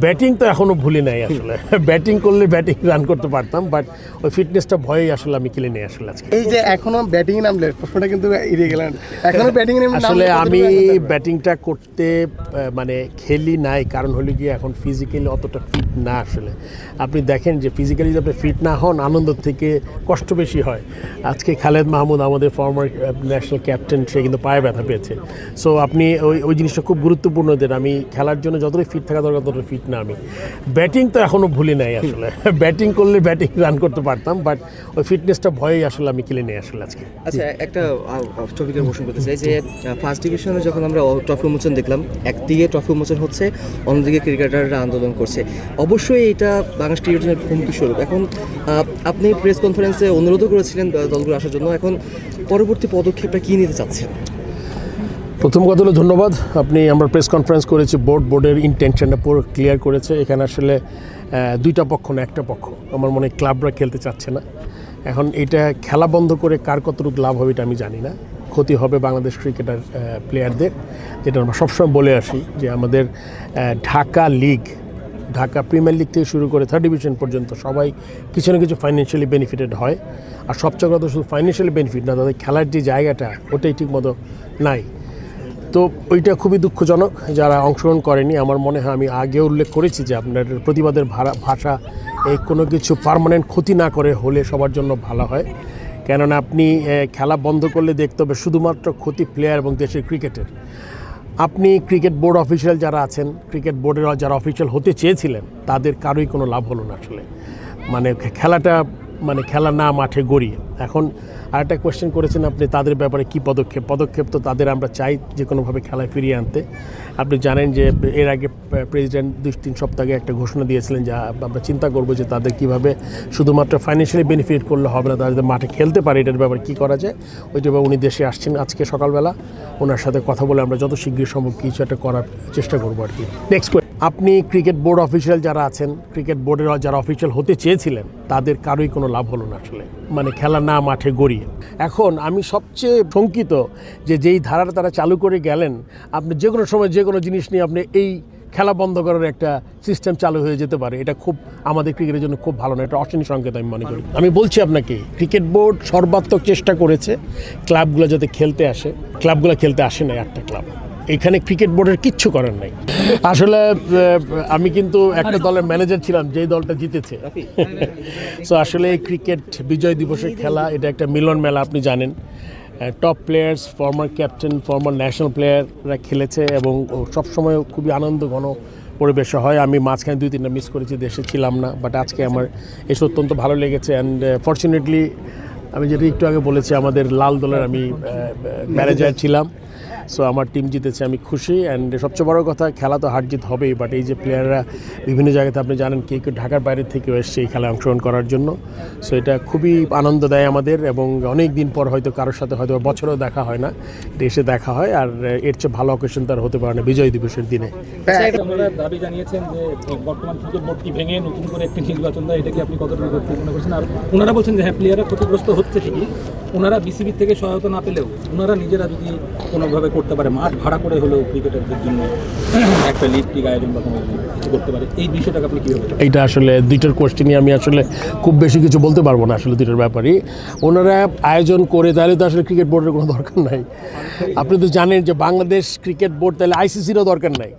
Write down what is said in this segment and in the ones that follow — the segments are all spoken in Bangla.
ব্যাটিং তো এখনও ভুলি নাই আসলে। ব্যাটিং করলে ব্যাটিং রান করতে পারতাম বাট ওই ফিটনেসটা ভয়েই আসলে আমি খেলে নেই আসলে আজকে। এই যে এখনও ব্যাটিং নামলে প্রশ্নটা কিন্তু এড়িয়ে গেলেন। এখনও ব্যাটিং নামলে আসলে আমি ব্যাটিংটা করতে মানে খেলি নাই কারণ হলো গিয়ে এখন ফিজিক্যালি অতটা ফিট না আসলে। আপনি দেখেন যে ফিজিক্যালি যদি আপনি ফিট না হন আনন্দ থেকে কষ্ট বেশি হয়। আজকে খালেদ মাহমুদ আমাদের ফর্মার ন্যাশনাল ক্যাপ্টেন সে কিন্তু পায়ে ব্যথা পেয়েছে। সো আপনি ওই ওই জিনিসটা খুব গুরুত্বপূর্ণ যে আমি খেলার জন্য যতটাই ফিট থাকা দরকার ততটা ফিট না আমি। ব্যাটিং তো এখনও ভুলি নাই আসলে। ব্যাটিং করলে ব্যাটিং রান করতে পারতাম বাট ওই ফিটনেসটা ভয়েই আসলে আমি খেলে নেই আসলে আজকে। আচ্ছা একটা টপিকের মোশন করতে চাই যে ফার্স্ট ডিভিশনে যখন আমরা ট্রফি উন্মোচন দেখলাম, একদিকে ট্রফি উন্মোচন হচ্ছে, অন্যদিকে ক্রিকেটাররা আন্দোলন করছে। অবশ্যই এটা বাংলাদেশ ক্রিকেটের হুমকি স্বরূপ। এখন আপনি প্রেস কনফারেন্সে অনুরোধও করেছিলেন দলগুলো আসার জন্য। এখন পরবর্তী পদক্ষেপটা কী নিতে চাচ্ছেন? প্রথম কথা হলো ধন্যবাদ। আপনি আমরা প্রেস কনফারেন্স করেছি বোর্ড বোর্ডের ইন্টেনশনটা পুরো ক্লিয়ার করেছে। এখানে আসলে দুইটা পক্ষ না, একটা পক্ষ। আমার মনে হয় ক্লাবরা খেলতে চাচ্ছে না। এখন এটা খেলা বন্ধ করে কার কতটুকু লাভ হবে এটা আমি জানি না। ক্ষতি হবে বাংলাদেশ ক্রিকেটার প্লেয়ারদের যেটা আমরা সবসময় বলে আসি যে আমাদের Dhaka league Dhaka premier league থেকে শুরু করে থার্ড ডিভিশন পর্যন্ত সবাই কিছু না কিছু ফাইন্যান্সিয়ালি বেনিফিটেড হয়। আর সবচেয়ে কথা শুধু ফাইন্যান্সিয়ালি বেনিফিট না, তাদের খেলার যে জায়গাটা, ওটাই ঠিকমতো নাই। তো ওইটা খুবই দুঃখজনক যারা অংশগ্রহণ করেনি। আমার মনে হয় আমি আগে উল্লেখ করেছি যে আপনার প্রতিবাদের ভাড়া ভাষা এই কোনো কিছু পার্মানেন্ট ক্ষতি না করে হলে সবার জন্য ভালো হয়। কেননা আপনি খেলা বন্ধ করলে দেখতে হবে শুধুমাত্র ক্ষতি প্লেয়ার এবং দেশের ক্রিকেটের আপনি ক্রিকেট বোর্ড অফিসিয়াল যারা আছেন ক্রিকেট বোর্ডের যারা অফিসিয়াল হতে চেয়েছিলেন, তাদের কারোই কোনো লাভ হলো না আসলে। মানে খেলাটা মানে খেলা না মাঠে গড়িয়ে। এখন আরেকটা কোয়েশ্চেন করেছেন আপনি, তাদের ব্যাপারে কি পদক্ষেপ? পদক্ষেপ তো তাদের আমরা চাই যে কোনোভাবে খেলায় ফিরিয়ে আনতে। আপনি জানেন যে এর আগে প্রেসিডেন্ট দুই, তিন সপ্তাহ একটা ঘোষণা দিয়েছিলেন যা আমরা চিন্তা করব যে তাদের কীভাবে শুধুমাত্র ফাইন্যান্সিয়ালি বেনিফিট করলে হবে না, তাদের মাঠে খেলতে পারে, এটার ব্যাপারে কী করা যায়? ওইটা উনি দেশে আসছেন আজকে সকালবেলা, ওনার সাথে কথা বলে আমরা যত শীঘ্রই সম্ভব কিছু একটা করার চেষ্টা করব আর কি। নেক্সট আপনি ক্রিকেট বোর্ড অফিসিয়াল যারা আছেন, ক্রিকেট বোর্ডের যারা অফিসিয়াল হতে চেয়েছিলেন, তাদের কারোই কোনো লাভ হলো না আসলে। মানে খেলা না মাঠে গড়িয়ে। এখন আমি সবচেয়ে শঙ্কিত যে যেই ধারাটা তারা চালু করে গেলেন, আপনি যে কোনো সময় যে কোনো জিনিস নিয়ে আপনি এই খেলা বন্ধ করার একটা সিস্টেম চালু হয়ে যেতে পারে। এটা খুব আমাদের ক্রিকেটের জন্য খুব ভালো না, এটা অশনি সংকেত আমি মনে করি। আমি বলছি আপনাকে, ক্রিকেট বোর্ড সর্বাত্মক চেষ্টা করেছে, ক্লাবগুলো যাতে খেলতে আসে। ক্লাবগুলো খেলতে আসে না একটা ক্লাব। এখানে ক্রিকেট বোর্ডের কিচ্ছু করার নাই। আসলে আমি কিন্তু একটা দলের ম্যানেজার ছিলাম যেই দলটা জিতেছে। সো আসলে এই ক্রিকেট বিজয় দিবসের খেলা এটা একটা মিলন মেলা আপনি জানেন। Top players former captain former national প্লেয়াররা খেলেছে এবং সবসময় খুবই আনন্দ ঘন পরিবেশ হয়। আমি মাঝখানে দুই তিনটা মিস করেছি দেশে ছিলাম না বাট আজকে আমার এসে অত্যন্ত ভালো লেগেছে অ্যান্ড ফর্চুনেটলি আমি যেটা একটু আগে বলেছি আমাদের লাল দলের আমি ম্যানেজার ছিলাম। সো আমার টিম জিতেছে আমি খুশি। অ্যান্ড সবচেয়ে বড় কথা খেলা তো হার জিত হবেই বাট এই যে প্লেয়াররা বিভিন্ন জায়গাতে আপনি জানেন কে কেউ ঢাকার বাইরে থেকেও এসছে এই খেলায় অংশগ্রহণ করার জন্য। সো এটা খুবই আনন্দ দেয় আমাদের এবং অনেক দিন পর হয়তো কারোর সাথে হয়তো বছরেও দেখা হয় না এটা এসে দেখা হয়। আর এর চেয়ে ভালো অকেশন তার হতে পারে না বিজয় দিবসের দিনে। দাবি জানিয়েছেন যে বর্তমান ক্রিকেট বোর্ডটি ভেঙে নতুন করে একটি নির্বাচন দেয় এটা আপনি কতটুকু গুরুত্বপূর্ণ করছেন আর ওনারা বলছেন যে হ্যাঁ প্লেয়াররা ক্ষতিগ্রস্ত হচ্ছে ঠিকই ওনারা বিসিবি থেকে সহায়তা না পেলেও ওনারা নিজেরা যদি কোনোভাবে করতে পারে, মাঠ ভাড়া করে হলেও ক্রিকেটারদের জন্য একটা লিগ টিগ আয়োজন বা করতে পারে, এই এইটা আসলে দুইটার কোশ্চেনই আমি আসলে খুব বেশি কিছু বলতে পারব না আসলে দুইটার ব্যাপারই। ওনারা আয়োজন করে, তাহলে তো আসলে ক্রিকেট বোর্ডের কোনো দরকার নাই। আপনি তো জানেন যে বাংলাদেশ ক্রিকেট বোর্ড তাহলে আইসিসিরও দরকার নাই।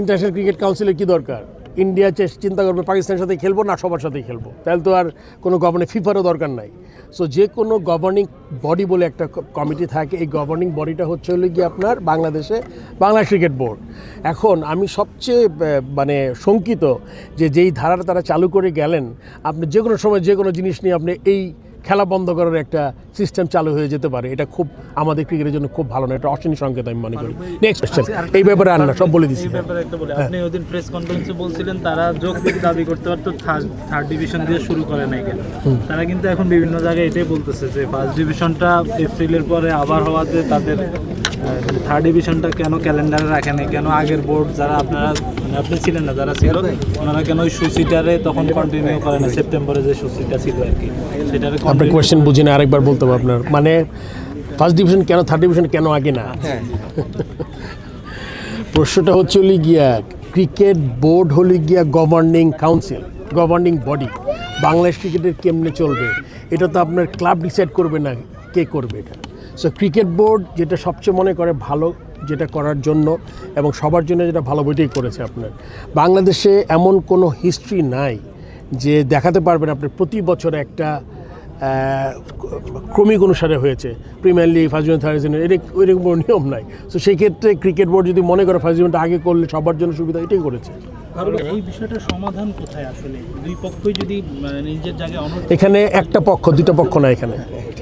ইন্টারন্যাশনাল ক্রিকেট কাউন্সিলের কি দরকার? ইন্ডিয়া চিন্তা করবে, পাকিস্তানের সাথে খেলব না সবার সাথেই খেলব। তাহলে তো আর কোনো গভর্নিং ফিফারও দরকার নাই। সো যে কোনো গভর্নিং বডি বলে একটা কমিটি থাকে, এই গভর্নিং বডিটা হচ্ছে হলো গিয়ে আপনার বাংলাদেশে, বাংলাদেশ ক্রিকেট বোর্ড এখন আমি সবচেয়ে মানে শঙ্কিত যে যেই ধারাটা তারা চালু করে গেলেন, আপনি যে কোনো সময় যে কোনো জিনিস নিয়ে আপনি এই খেলা বন্ধ করার একটা সিস্টেম চালু হয়ে যেতে পারে। এটা খুব আমাদের ক্রিকেটের জন্য খুব ভালো না এটা অশনি সংকেত আমি মনে করি। নেক্সট কোয়েশ্চেন এই ব্যাপারে আর না সব বলে দিচ্ছি। একটা আপনি ওদিন প্রেস কনফারেন্সে বলছিলেন তারা দাবি করতে পারতো থার্ড ডিভিশন দিয়ে শুরু করে নাই কেন? তারা কিন্তু এখন বিভিন্ন জায়গায় এটাই বলতেছে যে ফার্স্ট ডিভিশনটা এপ্রিলের পরে আবার হওয়াতে তাদের থার্ড ডিভিশনটা কেন ক্যালেন্ডারে রাখে নাই কেন আগের বোর্ড যারা আপনারা মানে আপনি ছিলেন না যারা ছিল ওনারা কেন ওই সূচিটারে তখন কন্টিনিউ করে না সেপ্টেম্বরে যে সূচিটা ছিল আর কি সেটারে কোয়েশ্চেন বুঝি না আরেকবার বলতে হবে আপনার। মানে ফার্স্ট ডিভিশন কেন থার্ড ডিভিশন কেন আগে না? প্রশ্নটা হচ্ছে হলি গিয়া ক্রিকেট বোর্ড হলে গিয়া governing council governing body Bangladesh ক্রিকেটের কেমনে চলবে? এটা তো আপনার ক্লাব ডিসাইড করবে না কে করবে এটা। সো ক্রিকেট বোর্ড যেটা সবচেয়ে মনে করে ভালো যেটা করার জন্য এবং সবার জন্য যেটা ভালো বইটাই করেছে আপনার। বাংলাদেশে এমন কোনো হিস্ট্রি নাই যে দেখাতে পারবেন আপনি প্রতি বছর একটা ক্রমিক অনুসারে হয়েছে। Premier league first division third division এরকম কোনো নিয়ম নাই। তো সেই ক্ষেত্রে ক্রিকেট বোর্ড যদি মনে করে ফার্স্ট ডিভিশনটা আগে করলে সবার জন্য সুবিধা এটাই করেছে। সমাধান কোথায় আসলে? দুই পক্ষই যদি মানে, নিজের জায়গায় এখানে একটা পক্ষ দুটো পক্ষ না এখানে।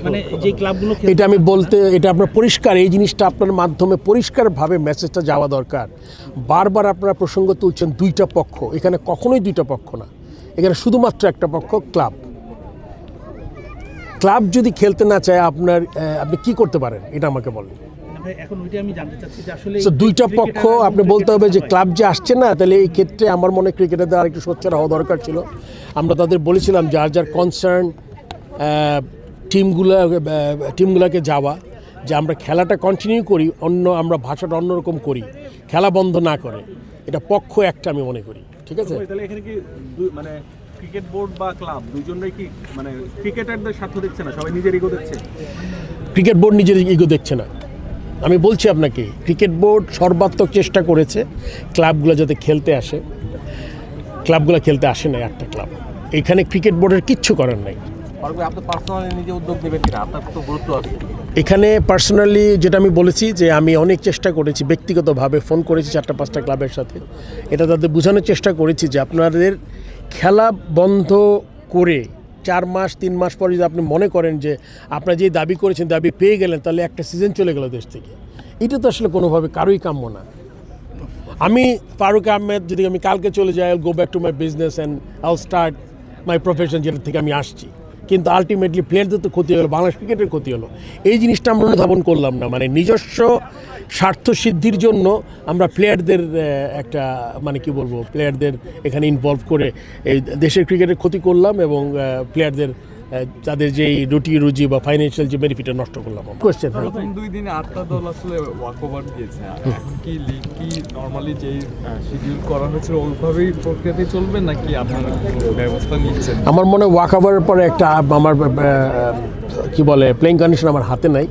মানে যে ক্লাবগুলো এটা আমি বলতে এটা আপনার পরিষ্কার এই জিনিসটা আপনার মাধ্যমে পরিষ্কারভাবে মেসেজটা যাওয়া দরকার। বারবার আপনারা প্রসঙ্গ তুলছেন দুইটা পক্ষ। এখানে কখনোই দুইটা পক্ষ না। এখানে শুধুমাত্র একটা পক্ষ ক্লাব ক্লাব যদি খেলতে না চায় আপনার আপনি কি করতে পারেন? এটা আমাকে বলেন। দুইটা পক্ষ আপনি বলতে হবে যে ক্লাব যে আসছে না তাহলে এই ক্ষেত্রে আমার মনে ক্রিকেটারদের আরেকটু সোচ্চার হওয়া দরকার ছিল। আমরা তাদের বলেছিলাম যার যার কনসার্ন টিমগুলো টিমগুলোকে যাওয়া যে আমরা খেলাটা কন্টিনিউ করি অন্য আমরা ভাষাটা অন্যরকম করি খেলা বন্ধ না করে। এটা পক্ষ একটা আমি মনে করি। ঠিক আছে? তাহলে এখানে কি মানে ক্রিকেট বোর্ড বা ক্লাব দুজনেই কি মানে ক্রিকেটারদের স্বার্থ দেখছে না? সবাই নিজের ইগো দেখছে? ক্রিকেট বোর্ড নিজের ইগো দেখছে না। আমি বলছি আপনাকে ক্রিকেট বোর্ড সর্বাত্মক চেষ্টা করেছে ক্লাবগুলো যাতে খেলতে আসে। ক্লাবগুলো খেলতে আসে না একটা ক্লাব। এখানে ক্রিকেট বোর্ডের কিচ্ছু করার নাই। এখানে পার্সোনালি যেটা আমি বলেছি যে আমি অনেক চেষ্টা করেছি ব্যক্তিগতভাবে ফোন করেছি চারটা পাঁচটা ক্লাবের সাথে। এটা তাদের বোঝানোর চেষ্টা করেছি যে আপনাদের খেলা বন্ধ করে চার মাস, তিন মাস পরে যদি আপনি মনে করেন যে আপনারা যে দাবি করেছেন, দাবি পেয়ে গেলেন, তাহলে একটা সিজন চলে গেল দেশ থেকে। এটা তো আসলে কোনোভাবে কারোই কাম্য না। আমি ফারুক আহমেদ, যদি আমি কালকে চলে যাই go back to my business and I'll start my profession যেটা থেকে আমি আসছি। কিন্তু আলটিমেটলি প্লেয়ারদের তো ক্ষতি হলো, বাংলাদেশ ক্রিকেটের ক্ষতি হলো। এই জিনিসটা আমরা অনুধাবন করলাম না। মানে নিজস্ব স্বার্থ সিদ্ধির জন্য আমরা প্লেয়ারদের একটা মানে কি বলব প্লেয়ারদের এখানে ইনভলভ করে এই দেশের ক্রিকেটের ক্ষতি করলাম এবং প্লেয়ারদের তাদের যে রুটি রুজি বা ফাইন্যান্সিয়াল যে বেনিফিটটা নষ্ট করলাম কোশ্চেন প্রথম দুই দিনে আটটা দল আসলে ওয়াক ওভার দিয়েছে। এখন কি লিগ কি নরমালি যেই শিডিউল করা হয়েছিল ওইভাবেই প্রক্রিয়াতে চলবে নাকি আপনারা ব্যবস্থা নিচ্ছেন? আমার মনে হয় ওয়াক ওভারের পরে একটা আমার কি বলে প্লেইং কন্ডিশন আমার হাতে নাই।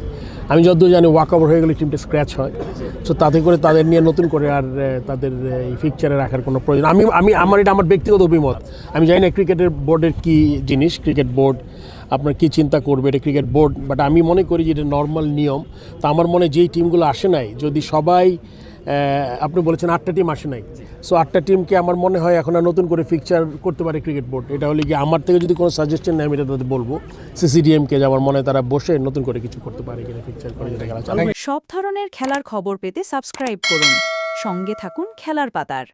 আমি যতদূর জানি ওয়াক ওভার হয়ে গেলে টিমটা স্ক্র্যাচ হয়। সো তাতে করে তাদের নিয়ে নতুন করে আর তাদের এই ফিকচারে রাখার কোনো প্রয়োজন আমি আমি, আমার এটা আমার ব্যক্তিগত অভিমত। আমি জানি না ক্রিকেটের বোর্ডের কি জিনিস ক্রিকেট বোর্ড আপনার কী চিন্তা করবে, এটা ক্রিকেট বোর্ড বাট আমি মনে করি যে এটা নর্মাল নিয়ম। তা আমার মনে যেই টিমগুলো আসে নাই, যদি সবাই আপনি বলেছেন আটটা টিম আসে নাই। সো আটটা টিমকে আমার মনে হয় এখন আর নতুন করে ফিকচার করতে পারে ক্রিকেট বোর্ড এটা হলে কি আমার থেকে যদি কোনো সাজেশন নেয় আমি এটা তাদের বলব। সিসিডিএমকে যে আমার মনে হয় তারা বসে নতুন করে কিছু করতে পারে কিনা ফিকচার করে যেটা খেলা চালাবে সব ধরনের খেলার খবর পেতে সাবস্ক্রাইব করুন। সঙ্গে থাকুন খেলার পাতার।